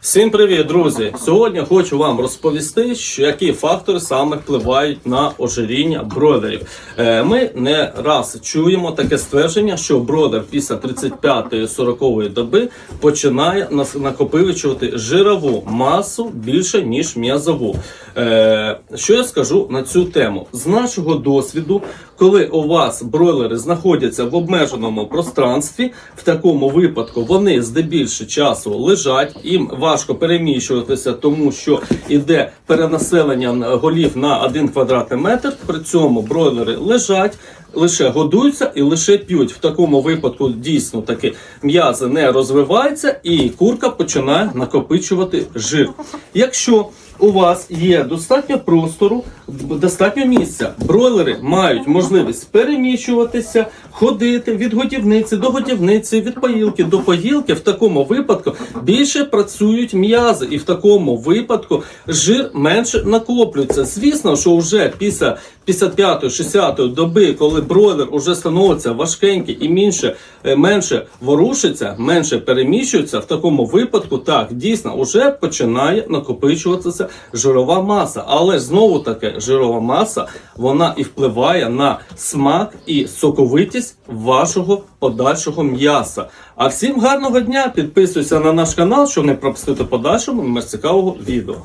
Всім привіт, друзі! Сьогодні хочу вам розповісти, що які фактори саме впливають на ожиріння бройлерів. Е, Ми не раз чуємо таке ствердження, що бройлер після 35-40 доби починає накопичувати жирову масу більше ніж м'язову. Е, Що я скажу на цю тему? З нашого досвіду, коли у вас бройлери знаходяться в обмеженому пространстві, в такому випадку вони здебільше часу лежать, їм важко переміщуватися, тому що іде перенаселення голів на 1 квадратний метр. При цьому бройлери лежать. Лише годуються і лише п'ють. В такому випадку дійсно таки м'язи не розвиваються, і курка починає накопичувати жир. Якщо у вас є достатньо простору, достатньо місця. Бройлери мають можливість переміщуватися, ходити від годівниці до годівниці, від поїлки до поїлки. В такому випадку більше працюють м'язи, і в такому випадку жир менше накоплюється. Звісно, що вже після 55-60 доби, коли бройлер уже становиться важкенький і менше, е, менше ворушиться, менше переміщується, в такому випадку так дійсно вже починає накопичуватися жирова маса. Але знову таки жирова маса вона і впливає на смак і соковитість вашого подальшого м'яса. А всім гарного дня! Підписуйся на наш канал, щоб не пропустити подальшому цікавого відео.